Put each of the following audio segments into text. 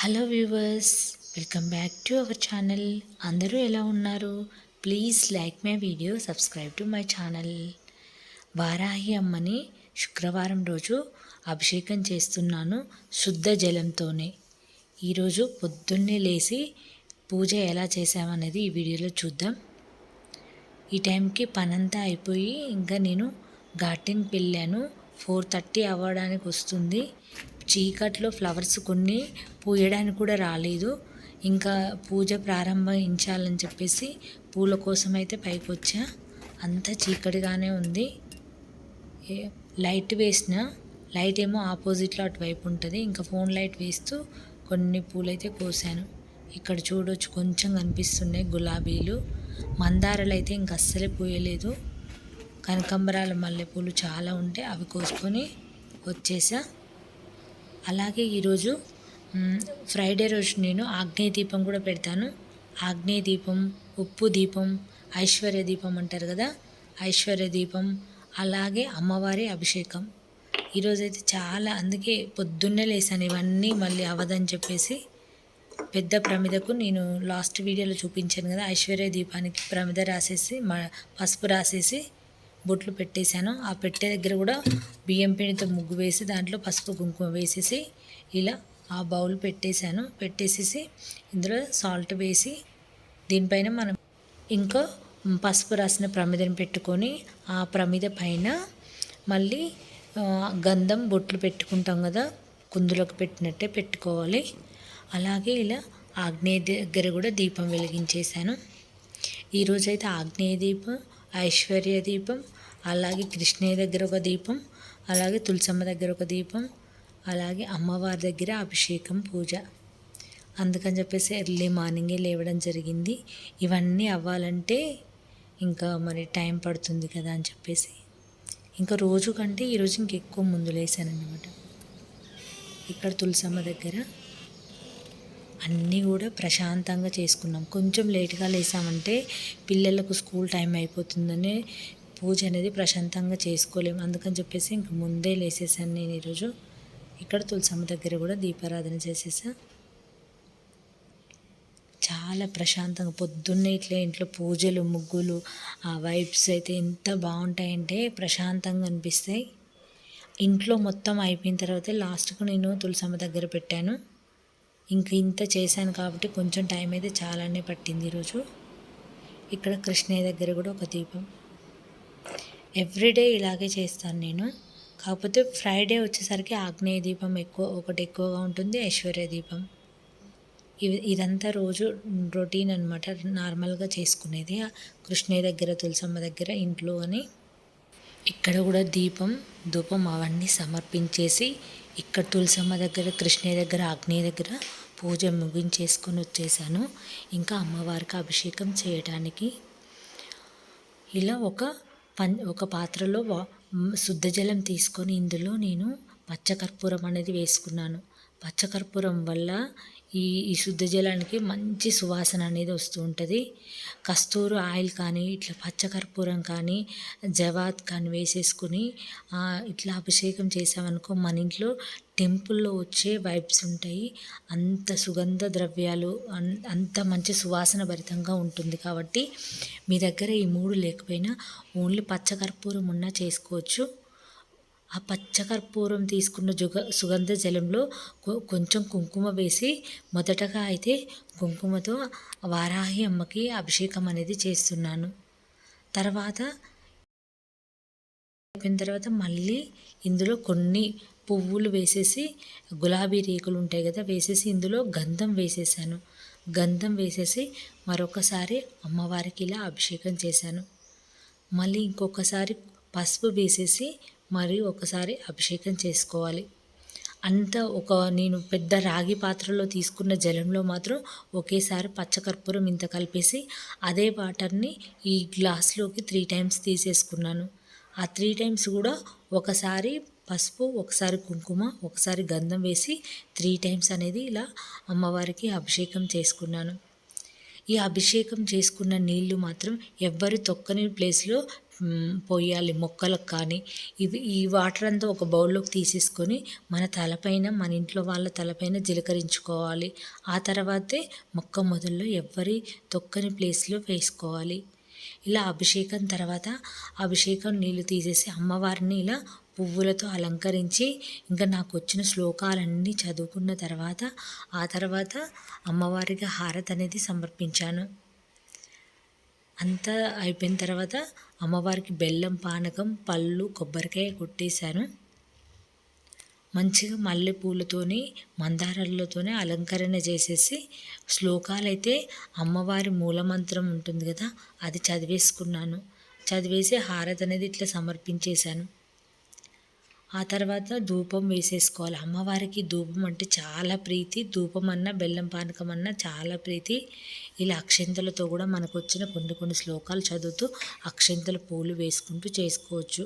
Hello viewers welcome back to our channel అందరూ ఎలా ఉన్నారు? Please like my video subscribe to my channel Varahi అమ్మని శుక్రవారం రోజు అభిషేకం చేస్తున్నాను శుద్ధ జలంతోనే. ఈరోజు పొద్దున్నే లేచి పూజ ఎలా చేసామనేది ఈ వీడియోలో చూద్దాం. ఈ టైంకి పనంతా అయిపోయి ఇంకా నేను గార్డెన్కి వెళ్ళాను. ఫోర్ థర్టీ అవ్వడానికి వస్తుంది. చీకట్లో ఫ్లవర్స్ కొన్ని పూయడానికి కూడా రాలేదు. ఇంకా పూజ ప్రారంభించాలని చెప్పేసి పూల కోసం అయితే పైకి వచ్చా. అంతా చీకటిగానే ఉంది. లైట్ వేసిన లైట్ ఏమో ఆపోజిట్లో అటువైపు ఉంటుంది. ఇంకా ఫోన్ లైట్ వేస్తూ కొన్ని పూలైతే కోసాను. ఇక్కడ చూడొచ్చు కొంచెం కనిపిస్తున్నాయి గులాబీలు. మందారాలు అయితే ఇంక అస్సలే పూయలేదు. కనకంబరాల మల్లెపూలు చాలా ఉంటే అవి కోసుకొని వచ్చేసా. అలాగే ఈరోజు ఫ్రైడే రోజు నేను ఆగ్నేయ దీపం కూడా పెడతాను. ఆగ్నేయ దీపం ఉప్పు దీపం ఐశ్వర్య దీపం అంటారు కదా ఐశ్వర్య దీపం అలాగే అమ్మవారి అభిషేకం. ఈరోజైతే చాలా అందుకే పొద్దున్నే లేసాను ఇవన్నీ మళ్ళీ అవదని చెప్పేసి. పెద్ద ప్రమిదకు నేను లాస్ట్ వీడియోలో చూపించాను కదా ఐశ్వర్య దీపానికి ప్రమిద రాసేసి మ పసుపు రాసేసి బొట్లు పెట్టేశాను. ఆ పెట్టే దగ్గర కూడా బియ్యం పిండితో ముగ్గు వేసి దాంట్లో పసుపు కుంకుమ వేసేసి ఇలా ఆ బౌల్ పెట్టేశాను. పెట్టేసేసి ఇందులో సాల్ట్ వేసి దీనిపైన మనం ఇంకా పసుపు రాసిన ప్రమిదను పెట్టుకొని ఆ ప్రమిద పైన మళ్ళీ గంధం బొట్లు పెట్టుకుంటాం కదా కుందులకు పెట్టినట్టే పెట్టుకోవాలి. అలాగే ఇలా ఆగ్నేయ దగ్గర కూడా దీపం వెలిగించేశాను. ఈరోజైతే ఆగ్నేయ దీపం ఐశ్వర్య దీపం అలాగే కృష్ణయ్య దగ్గర ఒక దీపం అలాగే తులసమ్మ దగ్గర ఒక దీపం అలాగే అమ్మవారి దగ్గర అభిషేకం పూజ. అందుకని చెప్పేసి ఎర్లీ మార్నింగే లేవడం జరిగింది. ఇవన్నీ అవ్వాలంటే ఇంకా మరి టైం పడుతుంది కదా అని చెప్పేసి. ఇంకా రోజు కంటే ఈరోజు ఇంకెక్కువ ముందు లేసానన్నమాట. ఇక్కడ తులసమ్మ దగ్గర అన్నీ కూడా ప్రశాంతంగా చేసుకున్నాం. కొంచెం లేట్గా లేసామంటే పిల్లలకు స్కూల్ టైం అయిపోతుందని పూజ అనేది ప్రశాంతంగా చేసుకోలేము. అందుకని చెప్పేసి ఇంక ముందే లేసేసాను నేను ఈరోజు. ఇక్కడ తులసమ్మ దగ్గర కూడా దీపారాధన చేసేసా. చాలా ప్రశాంతంగా పొద్దున్నే ఇట్లా ఇంట్లో పూజలు ముగ్గులు ఆ వైబ్స్ అయితే ఎంత బాగుంటాయంటే ప్రశాంతంగా అనిపిస్తాయి. ఇంట్లో మొత్తం అయిపోయిన తర్వాత లాస్ట్కు నేను తులసమ్మ దగ్గర పెట్టాను. ఇంక ఇంత చేశాను కాబట్టి కొంచెం టైం అయితే చాలానే పట్టింది ఈరోజు. ఇక్కడ కృష్ణయ్య దగ్గర కూడా ఒక దీపం. ఎవ్రీడే ఇలాగే చేస్తాను నేను. కాకపోతే ఫ్రైడే వచ్చేసరికి ఆగ్నేయ దీపం ఎక్కువ ఒకటి ఎక్కువగా ఉంటుంది ఐశ్వర్య దీపం. ఇవి ఇదంతా రోజు రొటీన్ అనమాట నార్మల్గా చేసుకునేది. కృష్ణయ్య దగ్గర తులసమ్మ దగ్గర ఇంట్లో అని. ఇక్కడ కూడా దీపం ధూపం అవన్నీ సమర్పించేసి ఇక్కడ తులసమ్మ దగ్గర కృష్ణయ్య దగ్గర ఆగ్నేయ దగ్గర పూజ ముగించేసుకొని వచ్చేసాను. ఇంకా అమ్మవారికి అభిషేకం చేయడానికి ఇలా ఒక పం ఒక పాత్రలో శుద్ధ జలం తీసుకొని ఇందులో నేను పచ్చకర్పూరం అనేది వేసుకున్నాను. పచ్చకర్పూరం వల్ల ఈ ఈ శుద్ధ జలానికి మంచి సువాసన అనేది వస్తూ ఉంటుంది. కస్తూరు ఆయిల్ కానీ ఇట్లా పచ్చకర్పూరం కానీ జవాత్ కానీ వేసేసుకుని ఇట్లా అభిషేకం చేసామనుకో మన ఇంట్లో టెంపుల్లో వచ్చే వైబ్స్ ఉంటాయి. అంత సుగంధ ద్రవ్యాలు అన్- అంత మంచి సువాసన భరితంగా ఉంటుంది కాబట్టి మీ దగ్గర ఈ మూడు లేకపోయినా ఓన్లీ పచ్చకర్పూరం ఉన్నా చేసుకోవచ్చు. ఆ పచ్చకర్పూరం తీసుకున్న జుగ సుగంధ జలంలో కొ- కొంచెం కుంకుమ వేసి మొదటగా అయితే కుంకుమతో వారాహి అమ్మకి అభిషేకం అనేది చేస్తున్నాను. తర్వాత అయిపోయిన తర్వాత మళ్ళీ ఇందులో కొన్ని పువ్వులు వేసేసి గులాబీ రేకులు ఉంటాయి కదా వేసేసి ఇందులో గంధం వేసేసాను. గంధం వేసేసి మరొకసారి అమ్మవారికి ఇలా అభిషేకం చేశాను. మళ్ళీ ఇంకొకసారి పసుపు వేసేసి మరి ఒకసారి అభిషేకం చేసుకోవాలి. అంత ఒక నేను పెద్ద రాగి పాత్రలో తీసుకున్న జలంలో మాత్రం ఒకేసారి పచ్చకర్పూరం ఇంత కలిపేసి అదే వాటర్ని ఈ గ్లాస్లోకి త్రీ టైమ్స్ తీసేసుకున్నాను. ఆ త్రీ టైమ్స్ కూడా ఒకసారి పసుపు ఒకసారి కుంకుమ ఒకసారి గంధం వేసి త్రీ టైమ్స్ అనేది ఇలా అమ్మవారికి అభిషేకం చేసుకున్నాను. ఈ అభిషేకం చేసుకున్న నీళ్ళు మాత్రం ఎవ్వరు తొక్కని ప్లేస్లో పోయాలి మొక్కలకు కానీ. ఇవి ఈ వాటర్ అంతా ఒక బౌల్లోకి తీసేసుకొని మన తలపైన మన ఇంట్లో వాళ్ళ తలపైన జీలకరించుకోవాలి. ఆ తర్వాతే మొక్క మొదల్లో ఎవ్వరి తొక్కని ప్లేస్లో వేసుకోవాలి. ఇలా అభిషేకం తర్వాత అభిషేకం నీళ్ళు తీసేసి అమ్మవారిని ఇలా పువ్వులతో అలంకరించి ఇంకా నాకు వచ్చిన శ్లోకాలన్నీ చదువుకున్న తర్వాత ఆ తర్వాత అమ్మవారికి హారతి అనేది సమర్పించాను. అంతా అయిపోయిన తర్వాత అమ్మవారికి బెల్లం పానకం పళ్ళు కొబ్బరికాయ కొట్టేశాను. మంచిగా మల్లెపూలతోని మందారాలతోనే అలంకరణ చేసేసి శ్లోకాలైతే అమ్మవారి మూలమంత్రం ఉంటుంది కదా అది చదివేసుకున్నాను. చదివేసి హారతి అనేది ఇట్లా సమర్పించేశాను. ఆ తర్వాత ధూపం వేసేసుకోవాలి. అమ్మవారికి ధూపం అంటే చాలా ప్రీతి. ధూపం అన్న బెల్లం పానకం అన్న చాలా ప్రీతి. ఇలా అక్షంతలతో కూడా మనకు వచ్చిన కొన్ని కొన్ని శ్లోకాలు చదువుతూ అక్షంతల పూలు వేసుకుంటూ చేసుకోవచ్చు.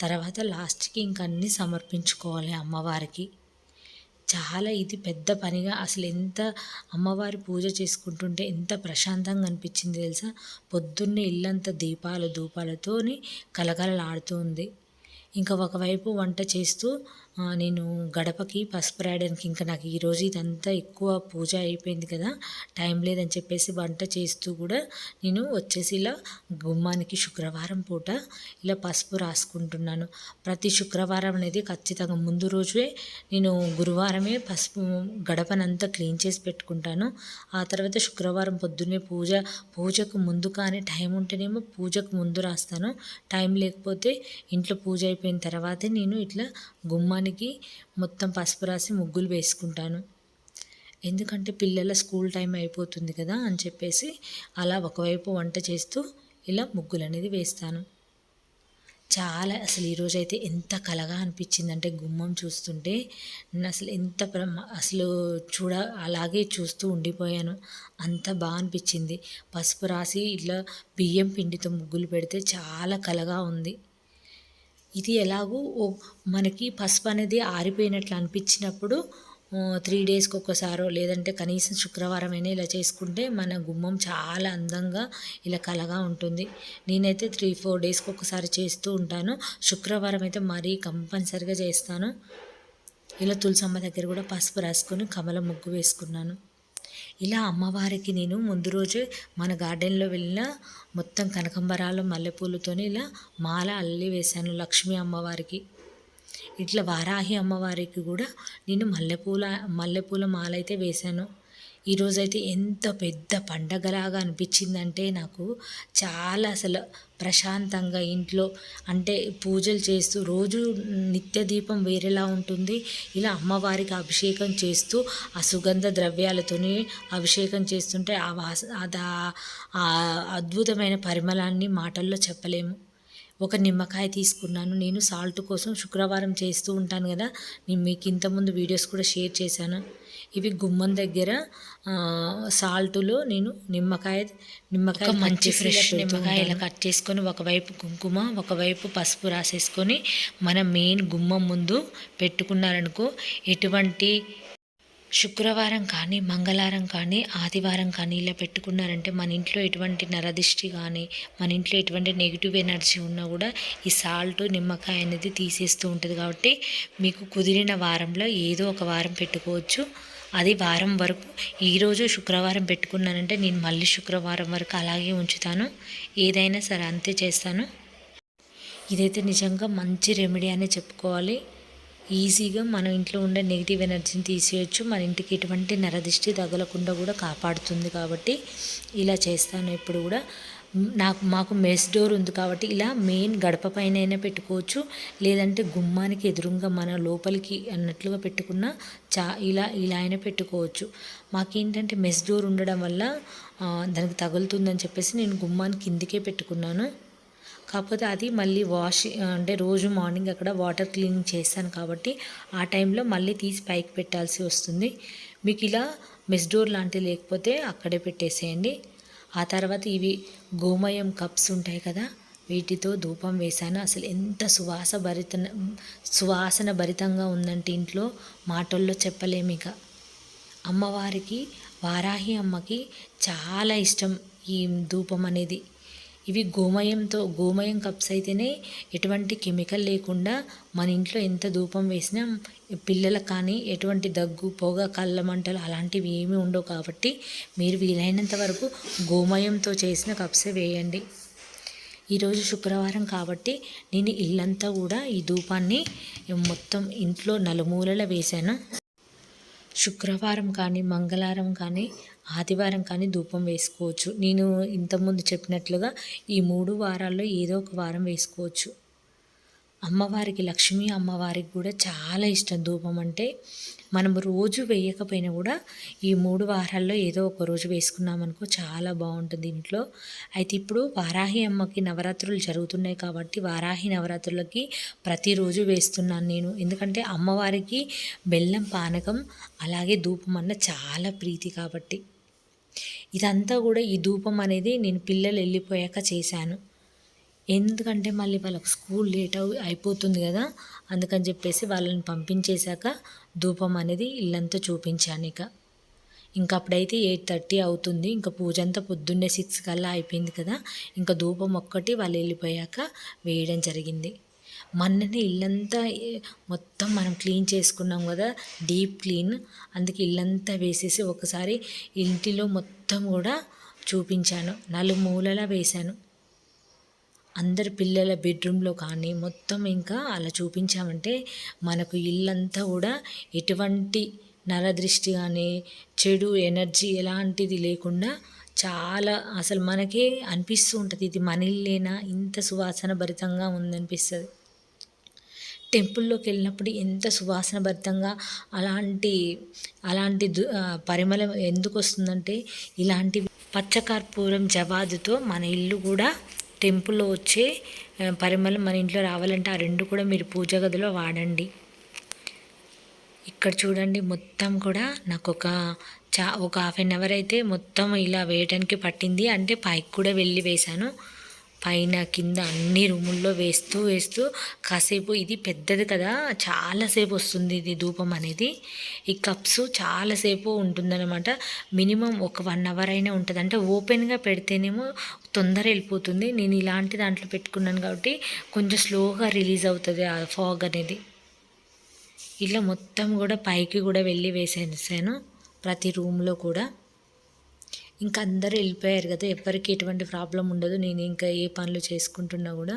తర్వాత లాస్ట్కి ఇంక అన్ని సమర్పించుకోవాలి అమ్మవారికి. చాలా ఇది పెద్ద పనిగా అసలు ఎంత అమ్మవారి పూజ చేసుకుంటుంటే ఎంత ప్రశాంతంగా అనిపించింది తెలుసా? పొద్దున్నే ఇల్లంతా దీపాలు ధూపాలతోని కలకలలాడుతూ ఉంది. ఇంకా ఒకవైపు వంట చేస్తూ నేను గడపకి పసుపు రాయడానికి ఇంకా నాకు ఈరోజు ఇదంతా ఎక్కువ పూజ అయిపోయింది కదా టైం లేదని చెప్పేసి వంట చేస్తూ కూడా నేను వచ్చేసి ఇలా గుమ్మానికి శుక్రవారం పూట ఇలా పసుపు రాసుకుంటున్నాను. ప్రతి శుక్రవారం అనేది ఖచ్చితంగా ముందు రోజే నేను గురువారమే పసుపు గడపనంతా క్లీన్ చేసి పెట్టుకుంటాను. ఆ తర్వాత శుక్రవారం పొద్దున్నే పూజ పూజకు ముందు కానీ టైం ఉంటేనేమో పూజకు ముందు రాస్తాను. టైం లేకపోతే ఇంట్లో పూజ అయిపోయిన తర్వాతే నేను ఇట్లా గుమ్మానికి మొత్తం పసుపు రాసి ముగ్గులు వేసుకుంటాను. ఎందుకంటే పిల్లల స్కూల్ టైం అయిపోతుంది కదా అని చెప్పేసి అలా ఒకవైపు వంట చేస్తూ ఇలా ముగ్గులు అనేది వేస్తాను. చాలా అసలు ఈరోజు అయితే ఎంత కలగా అనిపించిందంటే గుమ్మం చూస్తుంటే నేను అసలు ఎంత అసలు చూడ అలాగే చూస్తూ ఉండిపోయాను. అంత బాగా అనిపించింది. పసుపు రాసి ఇట్లా బియ్యం పిండితో ముగ్గులు పెడితే చాలా కలగా ఉంది. ఇది ఎలాగూ ఓ- మనకి పసుపు అనేది ఆరిపోయినట్లు అనిపించినప్పుడు త్రీ డేస్కి ఒక్కసారో లేదంటే కనీసం శుక్రవారం అయినా ఇలా చేసుకుంటే మన గుమ్మం చాలా అందంగా ఇలా కలగా ఉంటుంది. నేనైతే త్రీ ఫోర్ డేస్కి ఒకసారి చేస్తూ ఉంటాను. శుక్రవారం అయితే మరీ కంపల్సరిగా చేస్తాను. ఇలా తులసమ్మ దగ్గర కూడా పసుపు రాసుకొని కమల ముగ్గు వేసుకున్నాను. ఇలా అమ్మవారికి నేను ముందు రోజే మన గార్డెన్లో వెళ్ళిన మొత్తం కనకంబరాలు మల్లెపూలతోని ఇలా మాల అల్లి వేశాను లక్ష్మీ అమ్మవారికి. ఇట్లా వారాహి అమ్మవారికి కూడా నేను మల్లెపూల మల్లెపూల మాల అయితే వేశాను. ఈరోజైతే ఎంత పెద్ద పండగలాగా అనిపించిందంటే నాకు చాలా అసలు ప్రశాంతంగా ఇంట్లో అంటే పూజలు చేస్తూ రోజు నిత్య దీపం వేరేలా ఉంటుంది. ఇలా అమ్మవారికి అభిషేకం చేస్తూ ఆ సుగంధ ద్రవ్యాలతోనే అభిషేకం చేస్తుంటే ఆ వాస అద్భుతమైన పరిమళాన్ని మాటల్లో చెప్పలేము. ఒక నిమ్మకాయ తీసుకున్నాను. నేను సాల్ట్ కోసం శుక్రవారం చేస్తూ ఉంటాను కదా. నేను మీకు ఇంతకుముందు వీడియోస్ కూడా షేర్ చేశాను. ఇవి గుమ్మం దగ్గర సాల్టులో నేను నిమ్మకాయ నిమ్మకాయ మంచి ఫ్రెష్ నిమ్మకాయ ఇలా. కట్ చేసుకొని ఒకవైపు కుంకుమ ఒకవైపు పసుపు రాసేసుకొని మన మెయిన్ గుమ్మం ముందు పెట్టుకున్నారనుకో ఎటువంటి శుక్రవారం కానీ మంగళవారం కానీ ఆదివారం కానీ ఇలా పెట్టుకున్నారంటే మన ఇంట్లో ఎటువంటి నరదిష్టి కానీ మన ఇంట్లో ఎటువంటి నెగిటివ్ ఎనర్జీ ఉన్నా కూడా ఈ సాల్ట్ నిమ్మకాయ అనేది తీసేస్తూ ఉంటుంది కాబట్టి మీకు కుదిరిన వారంలో ఏదో ఒక వారం పెట్టుకోవచ్చు. అది వారం వరకు. ఈరోజు శుక్రవారం పెట్టుకున్నానంటే నేను మళ్ళీ శుక్రవారం వరకు అలాగే ఉంచుతాను. ఏదైనా సరే అంతే చేస్తాను. ఇదైతే నిజంగా మంచి రెమెడీ అనే చెప్పుకోవాలి. ఈజీగా మన ఇంట్లో ఉండే నెగిటివ్ ఎనర్జీని తీసేయచ్చు. మన ఇంటికి ఎటువంటి నరదిష్టి తగలకుండా కూడా కాపాడుతుంది కాబట్టి ఇలా చేస్తాను ఇప్పుడు కూడా. నాకు మాకు మెస్ డోర్ ఉంది కాబట్టి ఇలా మెయిన్ గడప పైన అయినా పెట్టుకోవచ్చు. లేదంటే గుమ్మానికి ఎదురుగా మన లోపలికి అన్నట్లుగా పెట్టుకున్న చా ఇలా ఇలా అయినా పెట్టుకోవచ్చు. మాకేంటంటే మెస్ డోర్ ఉండడం వల్ల దానికి తగులుతుందని చెప్పేసి నేను గుమ్మానికి కిందికే పెట్టుకున్నాను. కాకపోతే అది మళ్ళీ వాష్ అంటే రోజు మార్నింగ్ అక్కడ వాటర్ క్లీనింగ్ చేస్తాను కాబట్టి ఆ టైంలో మళ్ళీ తీసి పైకి పెట్టాల్సి వస్తుంది. మీకు ఇలా మెస్ డోర్ లాంటివి లేకపోతే అక్కడే పెట్టేసేయండి. ఆ తర్వాత ఇవి గోమయం కప్స్ ఉంటాయి కదా వీటితో ధూపం వేశాను. అసలు ఎంత సువాస భరిత సువాసన భరితంగా ఉందంటే ఇంట్లో మాటల్లో చెప్పలేము ఇక. అమ్మవారికి వారాహి అమ్మకి చాలా ఇష్టం ఈ ధూపం అనేది. ఇవి గోమయంతో గోమయం కప్స్ అయితేనే ఎటువంటి కెమికల్ లేకుండా మన ఇంట్లో ఎంత ధూపం వేసినా పిల్లలకు కానీ ఎటువంటి దగ్గు పొగ కళ్ళ మంటలు అలాంటివి ఏమీ ఉండవు కాబట్టి మీరు వీలైనంత వరకు గోమయంతో చేసిన కప్సే వేయండి. ఈరోజు శుక్రవారం కాబట్టి నేను ఇల్లంతా కూడా ఈ ధూపాన్ని మొత్తం ఇంట్లో నలుమూలల వేశాను. శుక్రవారం కానీ మంగళవారం కానీ ఆదివారం కానీ ధూపం వేసుకోవచ్చు. నేను ఇంతకుముందు చెప్పినట్లుగా ఈ మూడు వారాల్లో ఏదో ఒక వారం వేసుకోవచ్చు. అమ్మవారికి లక్ష్మీ అమ్మవారికి కూడా చాలా ఇష్టం ధూపం అంటే. మనం రోజు వేయకపోయినా కూడా ఈ మూడు వారాల్లో ఏదో ఒక రోజు వేసుకున్నామనుకో చాలా బాగుంటుంది ఇంట్లో. అయితే ఇప్పుడు వారాహి అమ్మకి నవరాత్రులు జరుగుతున్నాయి కాబట్టి వారాహి నవరాత్రులకి ప్రతిరోజు వేస్తున్నాను నేను. ఎందుకంటే అమ్మవారికి బెల్లం పానకం అలాగే ధూపం అన్న చాలా ప్రీతి కాబట్టి. ఇదంతా కూడా ఈ ధూపం అనేది నేను పిల్లలు వెళ్ళిపోయాక చేశాను. ఎందుకంటే మళ్ళీ వాళ్ళకి స్కూల్ లేట్ అయిపోతుంది కదా అందుకని చెప్పేసి వాళ్ళని పంపించేశాక ధూపం అనేది ఇల్లంతా చూపించాను ఇక. ఇంకా అప్పుడైతే ఎయిట్ థర్టీ అవుతుంది ఇంకా పూజ అంతా పొద్దున్నే సిక్స్ కల్లా అయిపోయింది కదా ఇంకా ధూపం ఒక్కటి వాళ్ళు వెళ్ళిపోయాక వేయడం జరిగింది. మొన్ననే ఇల్లంతా మొత్తం మనం క్లీన్ చేసుకున్నాం కదా డీప్ క్లీన్. అందుకే ఇల్లంతా వేసేసి ఒకసారి ఇంటిలో మొత్తం కూడా చూపించాను. నలుమూలలా వేశాను. అందరి పిల్లల బెడ్రూమ్లో కానీ మొత్తం ఇంకా అలా చూపించామంటే మనకు ఇల్లంతా కూడా ఎటువంటి నరదృష్టి కానీ చెడు ఎనర్జీ ఎలాంటిది లేకుండా చాలా అసలు మనకే అనిపిస్తూ ఉంటుంది. ఇది మన ఇల్లేనా? ఇంత సువాసన భరితంగా ఉందనిపిస్తుంది. టెంపుల్లోకి వెళ్ళినప్పుడు ఎంత సువాసన భరితంగా అలాంటి అలాంటి పరిమళం ఎందుకు వస్తుందంటే ఇలాంటి పచ్చకర్పూరం జవాదుతో మన ఇల్లు కూడా టెంపుల్లో వచ్చే పరిమళం మన ఇంట్లో రావాలంటే ఆ రెండు కూడా మీరు పూజ గదిలో వాడండి. ఇక్కడ చూడండి మొత్తం కూడా నాకు ఒక చా ఒక హాఫ్ అన్ అవర్ అయితే మొత్తం ఇలా వేయడానికి పట్టింది. అంటే పైకి కూడా వెళ్ళి వేశాను. పైన కింద అన్ని రూముల్లో వేస్తూ వేస్తూ కాసేపు ఇది పెద్దది కదా చాలాసేపు వస్తుంది ఇది ధూపం అనేది. ఈ కప్స్ చాలాసేపు ఉంటుందన్నమాట. మినిమం ఒక వన్ అవర్ అయినా ఉంటుంది. అంటే ఓపెన్గా పెడితేనేమో తొందర వెళ్ళిపోతుంది. నేను ఇలాంటి దాంట్లో పెట్టుకున్నాను కాబట్టి కొంచెం స్లోగా రిలీజ్ అవుతుంది ఆ ఫాగ్ అనేది. ఇలా మొత్తం కూడా పైకి కూడా వెళ్ళి వేసేసాను ప్రతి రూమ్లో కూడా. ఇంకా అందరూ వెళ్ళిపోయారు కదా ఎవరికి ఎటువంటి ప్రాబ్లం ఉండదు నేను ఇంకా ఏ పనులు చేసుకుంటున్నా కూడా.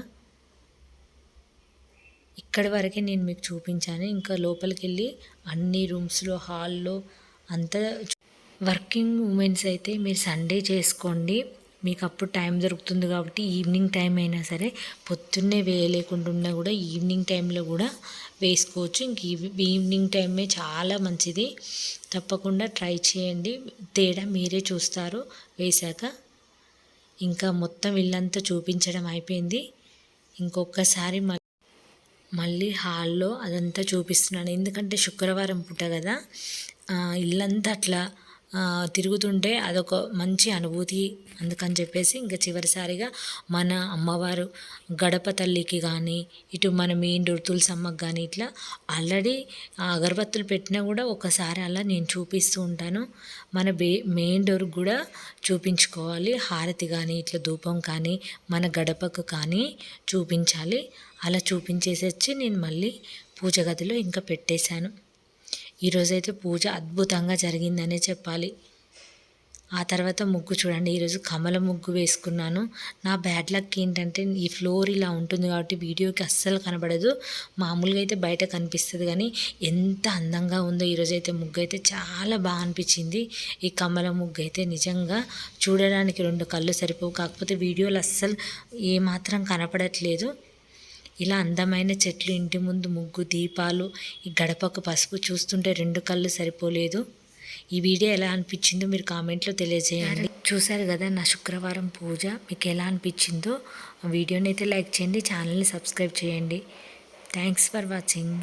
ఇక్కడి వరకే నేను మీకు చూపించాను. ఇంకా లోపలికి వెళ్ళి అన్ని రూమ్స్లో హాల్లో అంతా వర్కింగ్ ఉమెన్స్ అయితే మీరు సండే చేసుకోండి. మీకు అప్పుడు టైం దొరుకుతుంది కాబట్టి ఈవినింగ్ టైం అయినా సరే పొద్దున్నే వేయలేకుండా కూడా ఈవినింగ్ టైంలో కూడా వేసుకోవచ్చు. ఇంక ఈవినింగ్ టైమే చాలా మంచిది. తప్పకుండా ట్రై చేయండి. తేడా మీరే చూస్తారు. వేశాక ఇంకా మొత్తం ఇల్లంతా చూపించడం అయిపోయింది. ఇంకొకసారి మళ్ళీ హాల్లో అదంతా చూపిస్తున్నాను. ఎందుకంటే శుక్రవారం పుట్ట కదా. ఇల్లంతా అట్లా తిరుగుతుంటే అదొక మంచి అనుభూతి. అందుకని చెప్పేసి ఇంకా చివరిసారిగా మన అమ్మవారు గడప తల్లికి కానీ ఇటు మన మెయిన్ డోర్ తులసమ్మకి కానీ ఇట్లా ఆల్రెడీ అగరబత్తులు పెట్టినా కూడా ఒకసారి అలా నేను చూపిస్తూ ఉంటాను. మన బే మెయిన్ డోర్ కూడా చూపించుకోవాలి. హారతి కానీ ఇట్లా ధూపం కానీ మన గడపకు కానీ చూపించాలి. అలా చూపించేసి వచ్చి నేను మళ్ళీ పూజ గదిలో ఇంకా పెట్టేశాను. ఈరోజైతే పూజ అద్భుతంగా జరిగిందనే చెప్పాలి. ఆ తర్వాత ముగ్గు చూడండి. ఈరోజు కమల ముగ్గు వేసుకున్నాను. నా బ్యాడ్ లక్ ఏంటంటే ఈ ఫ్లోర్ ఇలా ఉంటుంది కాబట్టి వీడియోకి అస్సలు కనబడదు. మామూలుగా అయితే బయట కనిపిస్తుంది కానీ ఎంత అందంగా ఉందో ఈరోజు అయితే ముగ్గు అయితే చాలా బాగా అనిపించింది. ఈ కమల ముగ్గు అయితే నిజంగా చూడడానికి రెండు కళ్ళు సరిపోవు. కాకపోతే వీడియోలు అస్సలు ఏమాత్రం కనపడట్లేదు. ఇలా అందమైన చెట్లు ఇంటి ముందు ముగ్గు దీపాలు ఈ గడపకు పసుపు చూస్తుంటే రెండు కళ్ళు సరిపోలేదు. ఈ వీడియో ఎలా అనిపించిందో మీరు కామెంట్లో తెలియజేయండి. చూసారు కదా నా శుక్రవారం పూజ. మీకు ఎలా అనిపించిందో వీడియోని అయితే లైక్ చేయండి ఛానల్ని సబ్స్క్రైబ్ చేయండి. Thanks for watching.